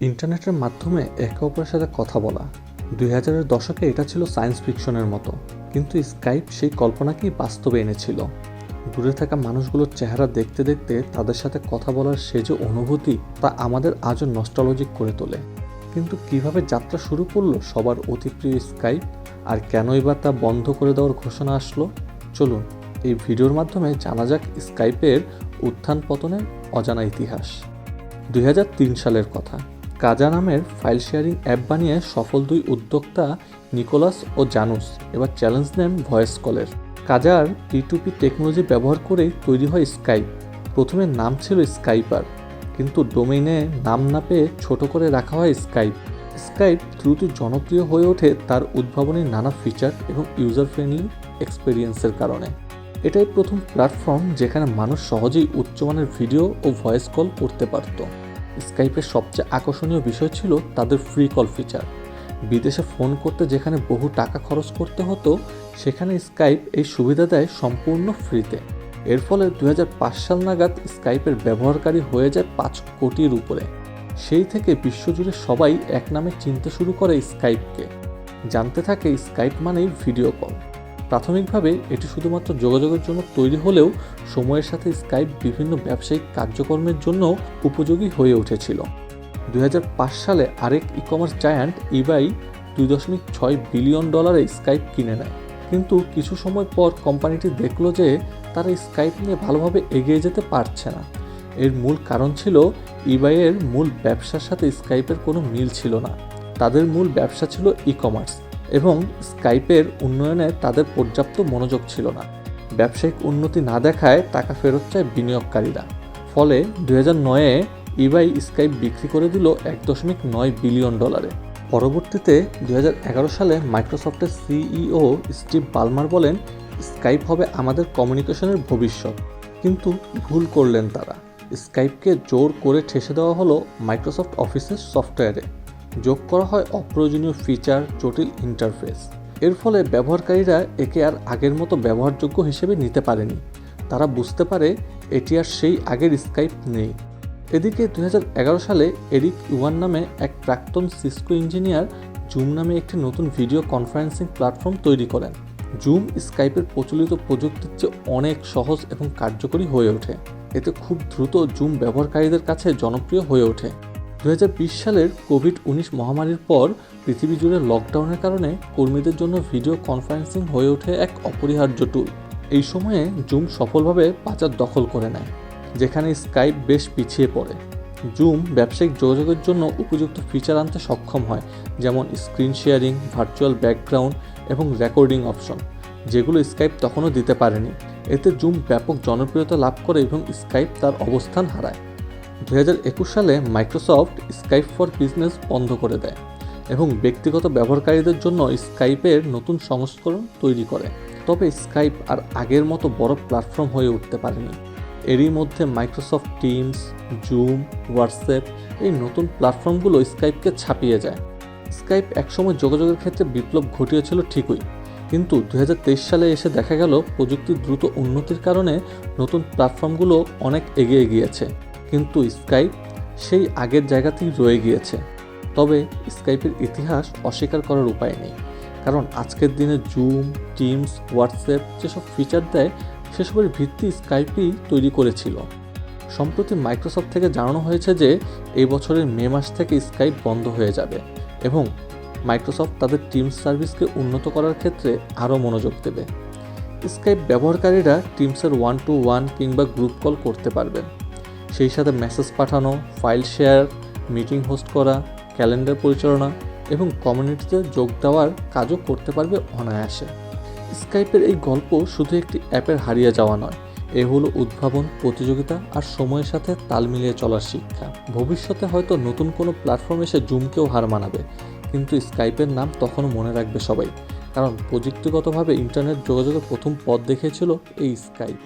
ইন্টারনেটের মাধ্যমে একে অপরের সাথে কথা বলা। দুই হাজারের দশকে এটা ছিল সায়েন্স ফিকশনের মতো, কিন্তু স্কাইপ সেই কল্পনাকেই বাস্তবে এনেছিল। দূরে থাকা মানুষগুলোর চেহারা দেখতে দেখতে তাদের সাথে কথা বলার সে যে অনুভূতি তা আমাদের আজও নস্টালজিক করে তোলে। কিন্তু কীভাবে যাত্রা শুরু করল সবার অতি প্রিয় স্কাইপ আর কেনই বা তা বন্ধ করে দেওয়ার ঘোষণা আসলো? চলুন, এই ভিডিওর মাধ্যমে জানা যাক স্কাইপের উত্থান পতনের অজানা ইতিহাস। দুই হাজার তিন সালের কথা। কাজা নামের ফাইল শেয়ারিং অ্যাপ বানিয়ে সফল দুই উদ্যোক্তা নিকোলাস ও জানুস এবার চ্যালেঞ্জ নেন ভয়েস কলের কাজার পি টু টেকনোলজি ব্যবহার করেই তৈরি হয় স্কাইপ প্রথমে নাম ছিল স্কাইপার কিন্তু ডোমেইনে নাম না পেয়ে ছোট করে রাখা হয় স্কাইপ স্কাইপ দ্রুত জনপ্রিয় হয়ে ওঠে তার উদ্ভাবনী নানা ফিচার এবং ইউজার ফ্রেন্ডলি এক্সপিরিয়েন্সের কারণে। এটাই প্রথম প্ল্যাটফর্ম যেখানে মানুষ সহজেই উচ্চমানের ভিডিও ও ভয়েস কল করতে পারত। স্কাইপের সবচেয়ে আকর্ষণীয় বিষয় ছিল তাদের ফ্রি কল ফিচার বিদেশে ফোন করতে যেখানে বহু টাকা খরচ করতে হতো, সেখানে স্কাইপ এই সুবিধা দেয় সম্পূর্ণ ফ্রিতে এর ফলে দু হাজার পাঁচ সাল নাগাদ স্কাইপের ব্যবহারকারী হয়ে যায় পাঁচ কোটির উপরে। সেই থেকে বিশ্বজুড়ে সবাই এক নামে চিনতে শুরু করে স্কাইপকে জানতে থাকে স্কাইপ মানেই ভিডিও কল প্রাথমিকভাবে এটি শুধুমাত্র যোগাযোগের জন্য তৈরি হলেও সময়ের সাথে স্কাইপ বিভিন্ন ব্যবসায়িক কার্যক্রমের জন্য উপযোগী হয়ে উঠেছিল। দু হাজার পাঁচ সালে আরেক ই কমার্স জায়ান্ট ইবাই দুই দশমিক ছয় বিলিয়ন ডলারে স্কাইপ কিনে নেয়। কিন্তু কিছু সময় পর কোম্পানিটি দেখল যে তারা স্কাইপ নিয়ে ভালোভাবে এগিয়ে যেতে পারছে না। এর মূল কারণ ছিল ইবাইয়ের মূল ব্যবসার সাথে স্কাইপের কোনো মিল ছিল না। তাদের মূল ব্যবসা ছিল ই কমার্স এবং স্কাইপের উন্নয়নে তাদের পর্যাপ্ত মনোযোগ ছিল না। ব্যবসায়িক উন্নতি না দেখায় টাকা ফেরত চায় বিনিয়োগকারীরা। ফলে দু হাজার নয়ে ইবাই স্কাইপ বিক্রি করে দিল এক দশমিক নয় বিলিয়ন ডলারে। পরবর্তীতে দুই হাজার এগারো সালে মাইক্রোসফটের সিইও স্টিভ বালমার বলেন, স্কাইপ হবে আমাদের কমিউনিকেশনের ভবিষ্যৎ। কিন্তু ভুল করলেন তারা। স্কাইপকে জোর করে ঠেসে দেওয়া হলো মাইক্রোসফট অফিসের সফটওয়্যারে। যোগ করা হয় অপ্রয়োজনীয় ফিচার জটিল ইন্টারফেস এর ফলে ব্যবহারকারীরা একে আর আগের মতো ব্যবহারযোগ্য হিসেবে নিতে পারেনি। তারা বুঝতে পারে এটি আর সেই আগের স্কাইপ নেই। এদিকে দুই হাজার এগারো সালে এরিক ইউয়ান নামে এক প্রাক্তন সিসকো ইঞ্জিনিয়ার জুম নামে একটি নতুন ভিডিও কনফারেন্সিং প্ল্যাটফর্ম তৈরি করেন। জুম স্কাইপের প্রচলিত প্রযুক্তির চেয়ে অনেক সহজ এবং কার্যকরী হয়ে ওঠে। এতে খুব দ্রুত জুম ব্যবহারকারীদের কাছে জনপ্রিয় হয়ে ওঠে। দু হাজার বিশ সালের কোভিড উনিশ মহামারীর পর পৃথিবী জুড়ে লকডাউনের কারণে কর্মীদের জন্য ভিডিও কনফারেন্সিং হয়ে ওঠে এক অপরিহার্য টুল এই সময়ে জুম সফলভাবে বাজার দখল করে নেয়, যেখানে স্কাইপ বেশ পিছিয়ে পড়ে। জুম ব্যবসায়িক যোগাযোগের জন্য উপযুক্ত ফিচার আনতে সক্ষম হয়, যেমন স্ক্রিন শেয়ারিং ভার্চুয়াল ব্যাকগ্রাউন্ড এবং রেকর্ডিং অপশন যেগুলো স্কাইপ তখনও দিতে পারেনি। এতে জুম ব্যাপক জনপ্রিয়তা লাভ করে এবং স্কাইপ তার অবস্থান হারায়। দু হাজার একুশ সালে মাইক্রোসফট স্কাইপ ফর বিজনেস বন্ধ করে দেয় এবং ব্যক্তিগত ব্যবহারকারীদের জন্য স্কাইপের নতুন সংস্করণ তৈরি করে। তবে স্কাইপ আর আগের মতো বড় প্ল্যাটফর্ম হয়ে উঠতে পারেনি। এরই মধ্যে মাইক্রোসফট টিমস, জুম, হোয়াটসঅ্যাপ এই নতুন প্ল্যাটফর্মগুলো স্কাইপকে ছাপিয়ে যায়। স্কাইপ একসময় যোগাযোগের ক্ষেত্রে বিপ্লব ঘটিয়েছিল ঠিকই, কিন্তু দু হাজার তেইশ সালে এসে দেখা গেল প্রযুক্তির দ্রুত উন্নতির কারণে নতুন প্ল্যাটফর্মগুলো অনেক এগিয়ে গিয়েছে। কিন্তু স্কাইপ সেই আগের জায়গাতেই রয়ে গিয়েছে। তবে স্কাইপের ইতিহাস অস্বীকার করার উপায় নেই। কারণ আজকের দিনে জুম, টিমস, হোয়াটসঅ্যাপ যেসব ফিচার দেয়, সেসবের ভিত্তি স্কাইপই তৈরি করেছিল। সম্প্রতি মাইক্রোসফট থেকে জানানো হয়েছে যে, এই বছরের মে মাস থেকে স্কাইপ বন্ধ হয়ে যাবে এবং মাইক্রোসফট তাদের টিমস সার্ভিসকে উন্নত করার ক্ষেত্রে আরও মনোযোগ দেবে। স্কাইপ ব্যবহারকারীরা টিমসের ওয়ান টু ওয়ান কিংবা গ্রুপ কল করতে পারবেন। সেই সাথে মেসেজ পাঠানো ফাইল শেয়ার মিটিং হোস্ট করা ক্যালেন্ডার পরিচালনা এবং কমিউনিটিতে যোগ দেওয়ার কাজও করতে পারবে অনায়াসে। স্কাইপের এই গল্প শুধু একটি অ্যাপের হারিয়ে যাওয়া নয়, এ হলো উদ্ভাবন, প্রতিযোগিতা আর সময়ের সাথে তাল মিলিয়ে চলার শিক্ষা। ভবিষ্যতে হয়তো নতুন কোনো প্ল্যাটফর্ম এসে জুমকেও হার মানাবে, কিন্তু স্কাইপের নাম তখনও মনে রাখবে সবাই, কারণ প্রযুক্তিগতভাবে ইন্টারনেট যোগাযোগের প্রথম পথ দেখিয়েছিল এই স্কাইপ